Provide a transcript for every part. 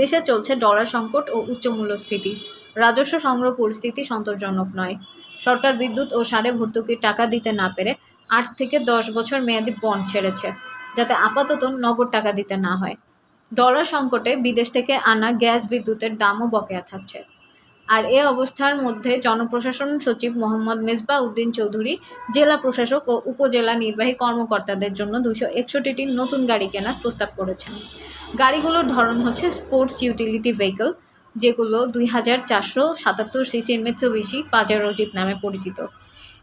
দেশে চলছে ডলার সংকট ও উচ্চ মূল্যস্ফীতি। রাজস্ব সংগ্রহ পরিস্থিতি সন্তোষজনক নয়। সরকার বিদ্যুৎ ও সারে ভর্তুকির টাকা দিতে না পেরে আট থেকে দশ বছর মেয়াদি বন্ড ছেড়েছে, যাতে আপাতত নগদ টাকা দিতে না হয়। ডলার সংকটে বিদেশ থেকে আনা গ্যাস বিদ্যুতের দামও বকেয়া থাকছে। আর এ অবস্থার মধ্যে জনপ্রশাসন সচিব মোহাম্মদ মেজবা উদ্দিন চৌধুরী, জেলা প্রশাসক ও উপজেলা নির্বাহী কর্মকর্তাদের জন্য দুশো একষট্টিটি নতুন গাড়ি কেনার প্রস্তাব করেছেন। গাড়িগুলোর ধরন হচ্ছে স্পোর্টস ইউটিলিটি ভেহিকল, যেগুলো দুই হাজার চারশো সাতাত্তর সিসির মিৎসুবিশি পাজারো জিপ নামে পরিচিত।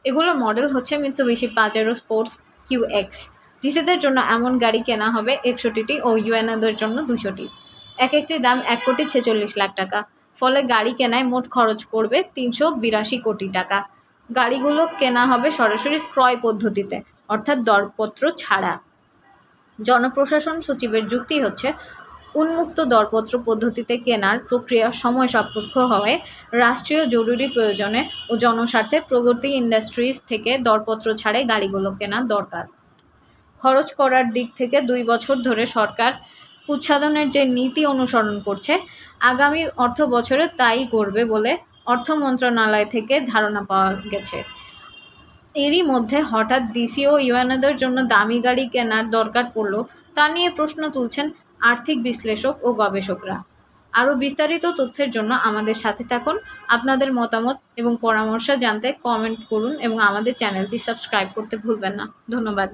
এগুলোর মডেল হচ্ছে Mitsubishi Pajero sports Q X. ডিসিদের জন্য এমন গাড়ি কেনা হবে একষট্টিটি ও ইউএনএদের জন্য দুশোটি এক একটি দাম এক কোটি ছেচল্লিশ লাখ টাকা। ফলে গাড়ি কেনায় মোট খরচ পড়বে তিনশো বিরাশি কোটি টাকা। গাড়িগুলো কেনা হবে সরাসরি ক্রয় পদ্ধতিতে, অর্থাৎ দরপত্র ছাড়া। জনপ্রশাসন সচিবের যুক্তি হচ্ছে, উন্মুক্ত দরপত্র পদ্ধতিতে কেনার প্রক্রিয়া সময় সাপেক্ষ হওয়ায় রাষ্ট্রীয় জরুরি প্রয়োজনে ও জনস্বার্থে প্রগতি ইন্ডাস্ট্রিজ থেকে দরপত্র ছাড়াই গাড়িগুলো কেনা দরকার। খরচ করার দিক থেকে দুই বছর ধরে সরকার উচ্ছাদনের যে নীতি অনুসরণ করছে, আগামী অর্থ বছরে তাই করবে বলে অর্থ মন্ত্রণালয় থেকে ধারণা পাওয়া গেছে। এরই মধ্যে হঠাৎ ডিসি ও ইউএনএদের জন্য দামি গাড়ি কেনার দরকার পড়ল, তা নিয়ে প্রশ্ন তুলছেন আর্থিক বিশ্লেষক ও গবেষকরা। আরও বিস্তারিত তথ্যের জন্য আমাদের সাথে থাকুন, আপনাদের মতামত এবং পরামর্শ জানতে কমেন্ট করুন এবং আমাদের চ্যানেলটি সাবস্ক্রাইব করতে ভুলবেন না। ধন্যবাদ।